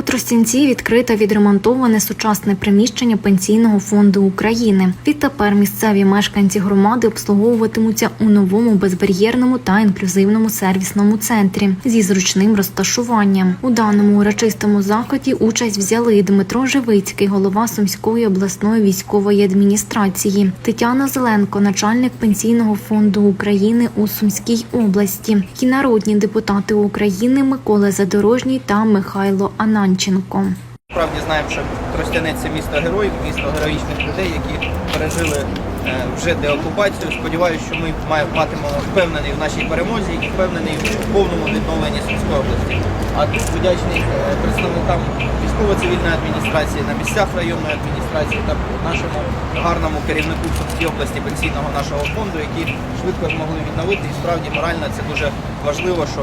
У Тростянці відкрите відремонтоване сучасне приміщення Пенсійного фонду України. Відтепер місцеві мешканці громади обслуговуватимуться у новому безбар'єрному та інклюзивному сервісному центрі зі зручним розташуванням. У даному урочистому заході участь взяли Дмитро Живицький, голова Сумської обласної військової адміністрації, Тетяна Зеленко, начальник Пенсійного фонду України у Сумській області, і народні депутати України Микола Задорожній та Михайло Ананченко. Справді знаємо, що Тростянець це місто героїв, місто героїчних людей, які пережили е, вже деокупацію. Сподіваюся, що ми матимемо впевнений в нашій перемозі і впевнений в повному відновленні Сумської області. А тут вдячний е, представникам військово-цивільної адміністрації на місцях районної адміністрації та нашому гарному керівнику Сумської області пенсійного нашого фонду, які швидко змогли відновити. І справді морально це дуже важливо, що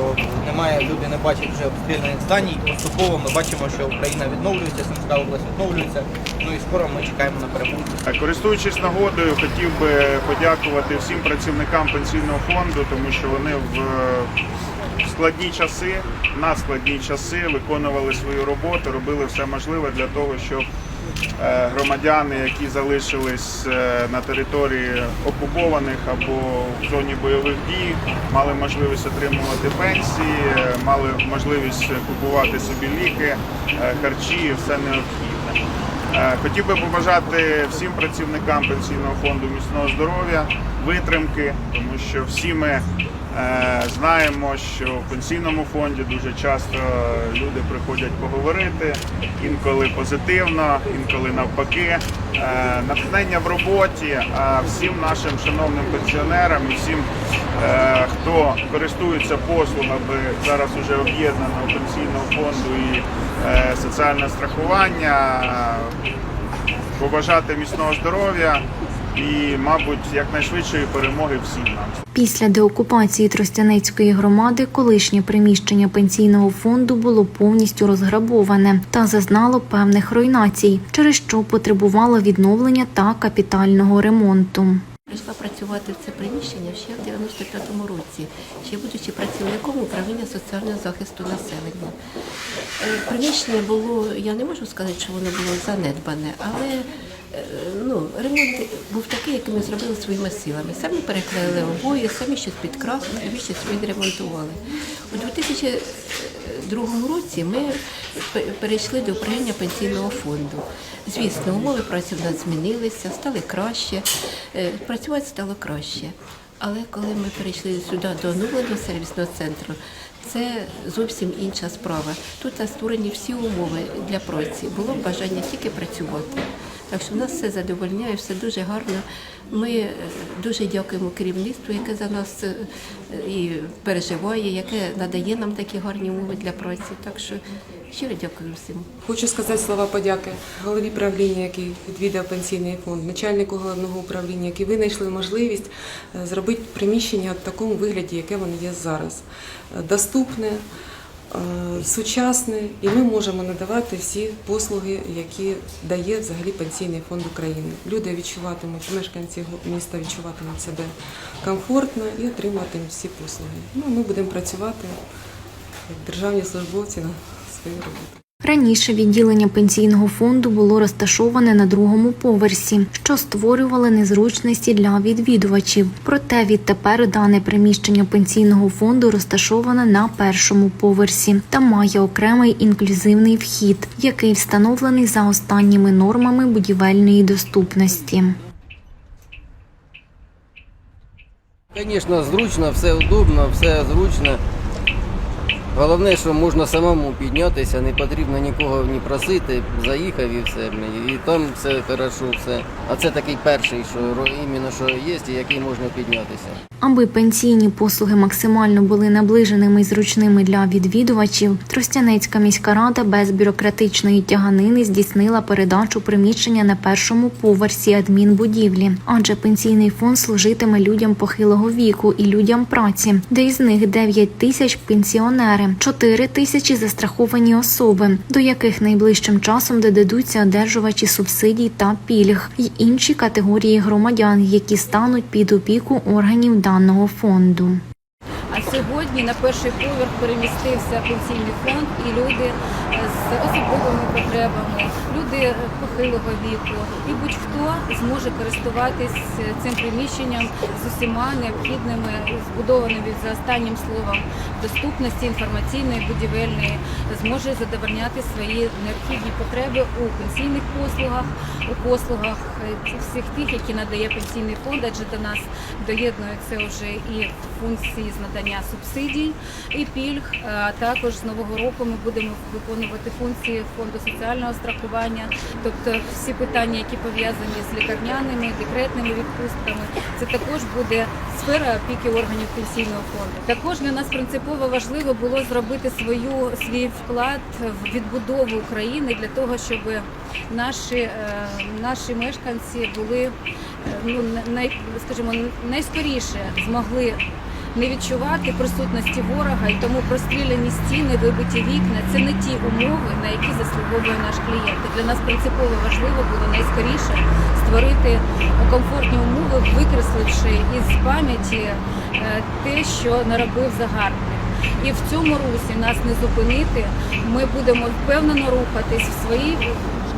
немає люди не бачать вже обстріляних зданій. Поступово ми бачимо, що Україна відновлюється, Сумська область відновлюється. Ну і скоро ми чекаємо на перемогу. Користуючись нагодою, хотів би подякувати всім працівникам пенсійного фонду, тому що вони в складні часи, на складні часи виконували свою роботу, робили все можливе для того, щоб е, громадяни, які залишились е, на території окупованих або в зоні бойових дій, мали можливість отримувати пенсії, е, мали можливість купувати собі ліки, харчі все необхідне. Хотів би побажати всім працівникам пенсійного фонду міцного здоров'я, витримки, тому що всі ми знаємо, що в пенсійному фонді дуже часто люди приходять поговорити, інколи позитивно, інколи навпаки. Е, Натхнення в роботі, всім нашим шановним пенсіонерам і всім, е, хто користується послугами зараз уже об'єднаного пенсійного фонду і е, соціальне страхування, е, побажати міцного здоров'я і, мабуть, якнайшвидшої перемоги всім нам. Після деокупації Тростянецької громади колишнє приміщення пенсійного фонду було повністю розграбоване та зазнало певних руйнацій, через що потребувало відновлення та капітального ремонту. Прийшла працювати в це приміщення ще в 95-му році, ще будучи працівником управління соціального захисту населення. Е, Приміщення було, я не можу сказати, що воно було занедбане, але ну, ремонт був такий, який ми зробили своїми силами. Самі переклеїли обої, самі щось підкрасили, самі щось відремонтували. У 2002 році ми перейшли до управління пенсійного фонду. Звісно, умови праці в нас змінилися, стали краще, е, працювати стало краще. Але коли ми перейшли сюди до оновленого сервісного центру, це зовсім інша справа. Тут створені всі умови для праці. Було бажання тільки працювати. Так що нас все задовольняє, все дуже гарно. Ми е, дуже дякуємо керівництву, яке за нас е, і переживає, яке надає нам такі гарні умови для праці. Так що щиро дякую всім. Хочу сказати слова подяки голові правління, який відвідав пенсійний фонд, начальнику головного управління, які винайшли можливість е, зробити приміщення в такому вигляді, яке воно є зараз. Доступне, е, сучасне, і ми можемо надавати всі послуги, які дає взагалі пенсійний фонд України. Люди відчуватимуть, мешканці міста відчуватимуть себе комфортно і отримуватимуть всі послуги. Ну, ми будемо працювати як державні службовці на своїй роботі. Раніше відділення пенсійного фонду було розташоване на другому поверсі, що створювали незручності для відвідувачів. Проте відтепер дане приміщення пенсійного фонду розташоване на першому поверсі та має окремий інклюзивний вхід, який встановлений за останніми нормами будівельної доступності. Звісно, зручно, все удобно, все зручно. Головне, що можна самому піднятися, не потрібно нікого ні просити, заїхав і все. І там все хорошо, все. А це такий перший, що іменно що є, який можна піднятися. Аби пенсійні послуги максимально були наближеними і зручними для відвідувачів, Тростянецька міська рада без бюрократичної тяганини здійснила передачу приміщення на першому поверсі адмінбудівлі, адже пенсійний фонд служитиме людям похилого віку і людям праці, де із них 9 тисяч пенсіонери, 4 тисячі застраховані особи, до яких найближчим часом додадуться одержувачі субсидій та пільг, й інші категорії громадян, які стануть під опіку органів даного фонду. А сьогодні на перший поверх перемістився пенсійний фонд, і люди е, з особливими потребами, люди похилого віку. І будь-хто зможе користуватись цим приміщенням з усіма необхідними збудованими за останнім словом доступності інформаційної будівельної, зможе задовольняти свої необхідні потреби у пенсійних послугах, у послугах е, всіх тих, які надає пенсійний фонд, адже до нас доєднуються вже і функції з надання субсидій і пільг. А також з нового року ми будемо виконувати функції фонду соціального страхування, тобто всі питання, які пов'язані з лікарняними, декретними відпустками, це також буде сфера опіки органів пенсійного фонду. Також для нас принципово важливо було зробити свою свій вклад в відбудову України для того, щоб наші, е, наші мешканці були е, ну най, скажімо, найскоріше змогли не відчувати присутності ворога і тому простріляні стіни, вибиті вікна це не ті умови, на які заслуговує наш клієнт. Для нас принципово важливо було найскоріше створити комфортні умови, викресливши із пам'яті е, те, що наробив загарбник. І в цьому русі нас не зупинити. Ми будемо впевнено рухатись в своїй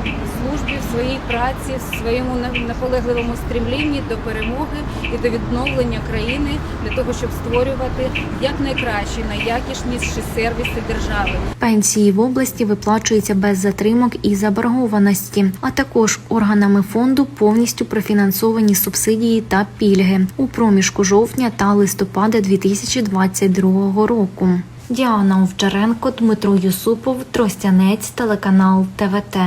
службі, в своїй праці, в своєму на- наполегливому стрімлінні до перемоги і до відновлення країни для того, щоб створювати якнайкращі, найякісніші сервіси держави. Пенсії в області виплачуються без затримок і заборгованості, а також органами фонду повністю профінансовані субсидії та пільги у проміжку жовтня та листопада 2022 року. Діана Овчаренко, Дмитро Юсупов, Тростянець, телеканал ТВТ.